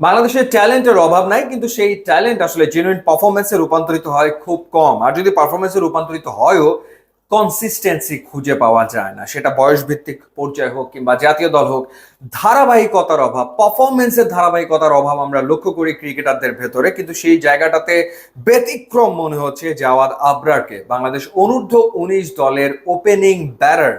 বাংলাদেশের ট্যালেন্টের অভাব নাই, কিন্তু সেই ট্যালেন্ট আসলে জেনুইন পারফরমেন্সে রূপান্তরিত হয় খুব কম। আর যদি পারফরমেন্সে রূপান্তরিত হয়ও কনসিস্টেন্সি খুঁজে পাওয়া যায় না। সেটা বয়স ভিত্তিক পর্যায়ে হোক কিংবা জাতীয় দল হোক, ধারাবাহিকতার অভাব পারফরমেন্সের ধারাবাহিকতার অভাব আমরা লক্ষ্য করি ক্রিকেটারদের ভেতরে, কিন্তু সেই জায়গাটাতে ব্যতিক্রম মনে হচ্ছে জাওয়াদ আবরারকে। বাংলাদেশ অনূর্ধ্ব উনিশ দলের ওপেনিং ব্যাটার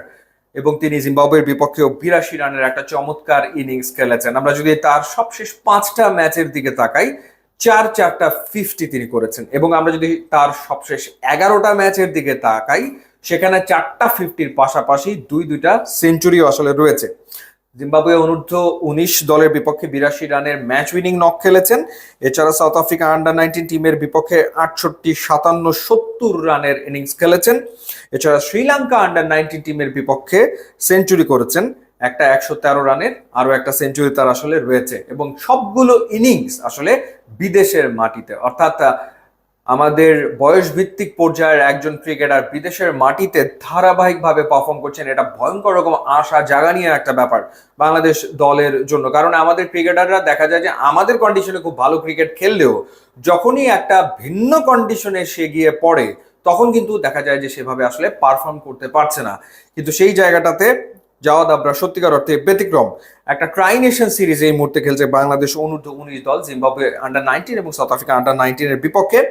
এবং তিনি জিম্বাবুয়ের বিপক্ষেও বিরাশি রানের একটা চমৎকার ইনিংস খেলেছেন। আমরা যদি তার সবশেষ পাঁচটা ম্যাচের দিকে তাকাই, চার চারটা ফিফটি তিনি করেছেন। এবং আমরা যদি তার সবশেষ এগারোটা ম্যাচের দিকে তাকাই, সেখানে চারটা ফিফটির পাশাপাশি দুই দুইটা সেঞ্চুরিও আসলে রয়েছে। জিম্বাবুয়ে অনূর্ধ্ব উনিশ দলের বিপক্ষে বিরাশি রানের ম্যাচ উইনিং নক খেলেছেন। এছাড়া সাউথ আফ্রিকা আন্ডার নাইনটিন টিমের বিপক্ষে আটষট্টি, সাতান্ন, সত্তর রানের ইনিংস খেলেছেন। এছাড়া শ্রীলঙ্কা আন্ডার নাইনটিন টিমের বিপক্ষে সেঞ্চুরি করেছেন। একটা একশো তেরো রানের, আরও একটা সেঞ্চুরি তার আসলে রয়েছে। এবং সবগুলো ইনিংস আসলে বিদেশের মাটিতে। অর্থাৎ আমাদের বয়স ভিত্তিক পর্যায়ের একজন ক্রিকেটার বিদেশের মাটিতে ধারাবাহিকভাবে পারফর্ম করছেন, এটা ভয়ঙ্কর রকম আশা জাগানিয়া একটা ব্যাপার বাংলাদেশ দলের জন্য। কারণ আমাদের ক্রিকেটাররা দেখা যায় যে আমাদের কন্ডিশনে খুব ভালো ক্রিকেট খেললেও যখনই একটা ভিন্ন কন্ডিশনে সে গিয়ে পড়ে, তখন কিন্তু দেখা যায় যে সেভাবে আসলে পারফর্ম করতে পারছে না। কিন্তু সেই জায়গাটাতে জাওয়াদ আবরা সত্যিকার অর্থে ব্যতিক্রম। একটা ট্রাই নেশন সিরিজ এই মুহূর্তে খেলছে বাংলাদেশ অনূর্ধ্ব উনিশ দল, জিম্বাবুয়ে আন্ডার নাইনটিন এবং সাউথ আফ্রিকা আন্ডার নাইনটিনের বিপক্ষে।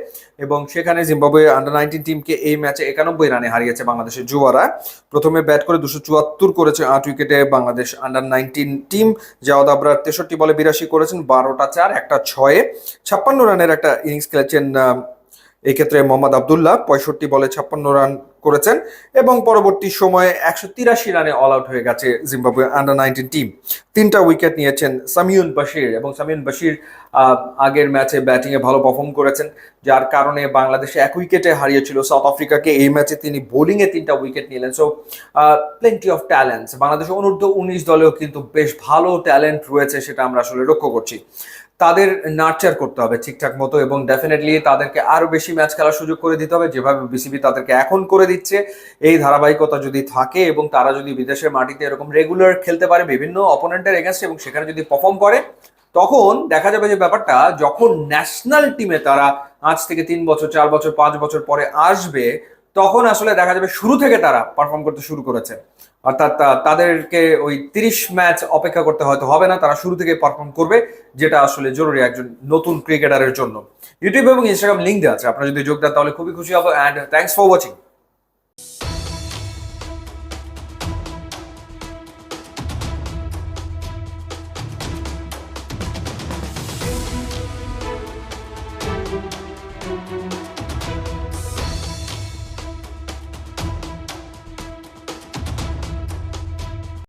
এবং সেখানে জিম্বাবুয়ে আন্ডার নাইনটিন টিমকে এই ম্যাচে একানব্বই রানে হারিয়েছে বাংলাদেশের জুয়ারা। প্রথমে ব্যাট করে দুশো চুয়াত্তর করেছে আট উইকেটে Bangladesh under nineteen team Jawad Abrar তেষট্টি বলে বিরাশি করেছেন, বারোটা চার, একটা ছয়ে। ছাপ্পান্ন রানের একটা ইনিংস খেলেছেন আহ, এই ক্ষেত্রে মোহাম্মদ আবদুল্লাহ পঁয়ষট্টি বলে ছাপ্পান্ন রান করেছেন এবং পরবর্তী সময়ে একশো তিরাশি রানে অল আউট হয়ে গেছে জিম্বাবুয়ে আন্ডার নাইনটিন টিম তিনটা উইকেট নিয়েছেন সামিউন বাশির এবং সামিউন বাশির আগের ম্যাচে ব্যাটিংয়ে ভালো পারফর্ম করেছেন যার কারণে বাংলাদেশে এক উইকেটে হারিয়েছিল সাউথ আফ্রিকাকে এই ম্যাচে তিনি বোলিংয়ে তিনটা উইকেট নিলেন। So plenty of talents Bangladesh অনূর্ধ্ব উনিশ দলেও কিন্তু বেশ ভালো ট্যালেন্ট রয়েছে সেটা আমরা আসলে লক্ষ্য করছি। তাদের নার্চার করতে হবে ঠিকঠাক মতো এবং ডেফিনেটলি তাদেরকে আরও বেশি ম্যাচ খেলার সুযোগ করে দিতে হবে। যেভাবে বিসিবি তাদেরকে এখন করে দিচ্ছে, এই ধারাবাহিকতা যদি থাকে এবং তারা যদি বিদেশের মাটিতে এরকম রেগুলার খেলতে পারে বিভিন্ন অপোনেন্টের এগেনস্ট এবং সেখানে যদি পারফর্ম করে, তখন দেখা যাবে যে ব্যাপারটা যখন ন্যাশনাল টিমে তারা আজ থেকে তিন বছর, চার বছর, পাঁচ বছর পরে আসবে তখন আসলে দেখা যাবে শুরু থেকে তারা পারফর্ম করতে শুরু করেছে। অর্থাৎ তাদেরকে ওই তিরিশ ম্যাচ অপেক্ষা করতে হয়তো হবে না, তারা শুরু থেকে পারফর্ম করবে, যেটা আসলে জরুরি একজন নতুন ক্রিকেটারের জন্য। ইউটিউব এবং ইনস্টাগ্রাম লিঙ্ক দেওয়া আছে, আপনারা যদি যোগ দেন তাহলে খুবই খুশি হব অ্যান্ড থ্যাংকস ফর ওয়াচিং